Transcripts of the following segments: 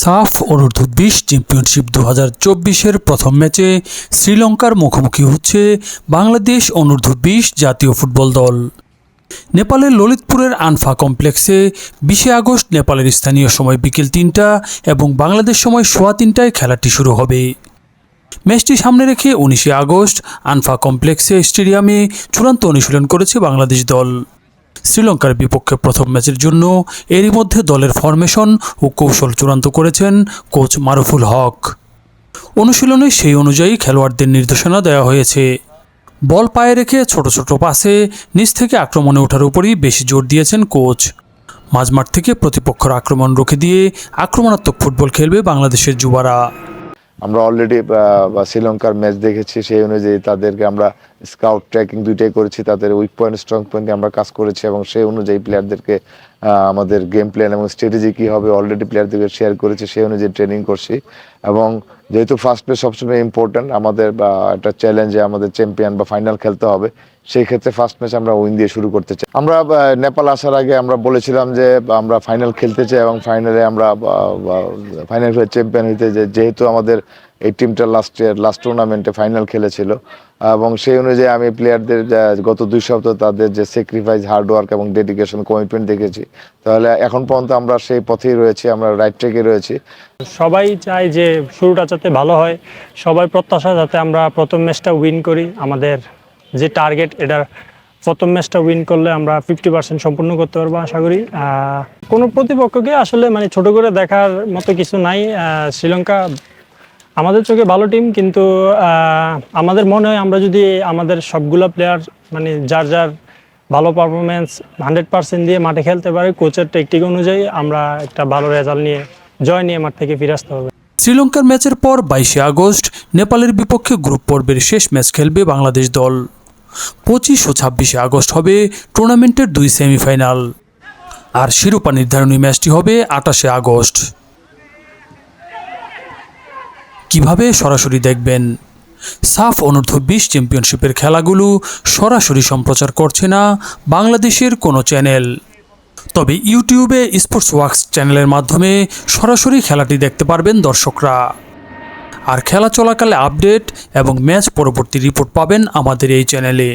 সাফ অনূর্ধ্ব বিশ চ্যাম্পিয়নশিপ দু হাজার চব্বিশের প্রথম ম্যাচে শ্রীলঙ্কার মুখোমুখি হচ্ছে বাংলাদেশ অনূর্ধ্ব বিশ জাতীয় ফুটবল দল। নেপালের ললিতপুরের আনফা কমপ্লেক্সে বিশে আগস্ট নেপালের স্থানীয় সময় বিকেল তিনটা এবং বাংলাদেশ সময় সোয়া তিনটায় খেলাটি শুরু হবে। ম্যাচটি সামনে রেখে উনিশে আগস্ট আনফা কমপ্লেক্সে স্টেডিয়ামে চূড়ান্ত অনুশীলন করেছে বাংলাদেশ দল। শ্রীলঙ্কার বিপক্ষে প্রথম ম্যাচের জন্য এরই মধ্যে দলের ফরমেশন ও কৌশল চূড়ান্ত করেছেন কোচ মারুফুল হক। অনুশীলনে সেই অনুযায়ী খেলোয়াড়দের নির্দেশনা দেওয়া হয়েছে। বল পায়ে রেখে ছোট ছোট পাসে নিচ থেকে আক্রমণে ওঠার উপরই বেশি জোর দিয়েছেন কোচ। মাঝমাঠ থেকে প্রতিপক্ষের আক্রমণ রুখে দিয়ে আক্রমণাত্মক ফুটবল খেলবে বাংলাদেশের যুবারা। আমরা অলরেডি শ্রীলঙ্কার ম্যাচ দেখেছি, সেই অনুযায়ী তাদেরকে আমরা স্কাউট ট্র্যাকিং দুইটাই করেছি, তাদের উইক পয়েন্ট স্ট্রং পয়েন্টে আমরা কাজ করেছি এবং সেই অনুযায়ী প্লেয়ারদেরকে আমাদের গেম প্ল্যান এবং স্ট্র্যাটেজি কী হবে অলরেডি প্লেয়ারদেরকে শেয়ার করেছি, সেই অনুযায়ী ট্রেনিং করছি এবং যেহেতু ফার্স্ট প্লেস সবসময় ইম্পর্টেন্ট আমাদের, বা একটা চ্যালেঞ্জে আমাদের চ্যাম্পিয়ন বা ফাইনাল খেলতে হবে, সেই ক্ষেত্রে ফার্স্ট ম্যাচ আমরা উইন দিয়ে শুরু করতে চাই। আমরা নেপাল আসার আগে আমরা বলেছিলাম যে আমরা ফাইনাল খেলতে চাই এবং ফাইনালে আমরা ফাইনাল চ্যাম্পিয়ন হইতে যেহেতু আমাদের এই টিমটা লাস্ট ইয়ার লাস্ট টুর্নামেন্টে ফাইনাল খেলেছিল। এবং সেই অনুযায়ী আমি প্লেয়ারদের গত দুই সপ্তাহ তাদের যে স্যাক্রিফাইস হার্ডওয়ার্ক এবং ডেডিকেশন কমিটমেন্ট দেখেছি। তাহলে এখন পর্যন্ত আমরা সেই পথেই রয়েছি, আমরা রাইট ট্রেকে রয়েছি। সবাই চায় যে শুরুটা যাতে ভালো হয়। সবাই প্রত্যাশা যাতে আমরা প্রথম ম্যাচটা উইন করি। আমাদের যে টার্গেট এটার প্রথম ম্যাচটা উইন করলে আমরা ফিফটি পার্সেন্ট সম্পূর্ণ করতে পারব আশা করি। কোনো প্রতিপক্ষকে আসলে মানে ছোট করে দেখার মতো কিছু নাই। শ্রীলঙ্কা আমাদের চোখে ভালো টিম কিন্তু আমাদের মনে হয় আমরা যদি আমাদের সবগুলা প্লেয়ার মানে যার যার ভালো পারফরমেন্স হান্ড্রেড পার্সেন্ট দিয়ে মাঠে খেলতে পারে কোচের টেকটিক অনুযায়ী আমরা একটা ভালো রেজাল্ট নিয়ে, জয় নিয়ে মাঠ থেকে ফিরে আসতে হবে। শ্রীলঙ্কার ম্যাচের পর বাইশে আগস্ট, নেপালের বিপক্ষে গ্রুপ পর্বের শেষ ম্যাচ খেলবে বাংলাদেশ দল। পঁচিশ ও ছাব্বিশে আগস্ট হবে টুর্নামেন্টের দুই সেমিফাইনাল আর শিরোপা নির্ধারণী ম্যাচটি হবে আটাশে আগস্ট। কীভাবে সরাসরি দেখবেন? সাফ অনূর্ধ্ব বিশ চ্যাম্পিয়নশিপের খেলাগুলো সরাসরি সম্প্রচার করছে না বাংলাদেশের কোনো চ্যানেল। তবে ইউটিউবে স্পোর্টস ওয়ার্কস চ্যানেলের মাধ্যমে সরাসরি খেলাটি দেখতে পারবেন দর্শকরা। আর খেলা চলাকালে আপডেট এবং ম্যাচ পরবর্তী রিপোর্ট পাবেন আমাদের এই চ্যানেলে।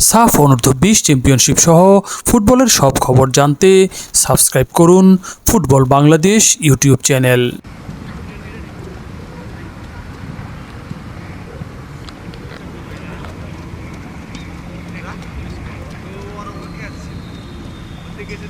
সাফ অনূর্ধ্ব বিশ চ্যাম্পিয়নশিপ সহ ফুটবলের সব খবর জানতে সাবস্ক্রাইব করুন football Bangladesh YouTube channel Perché c'è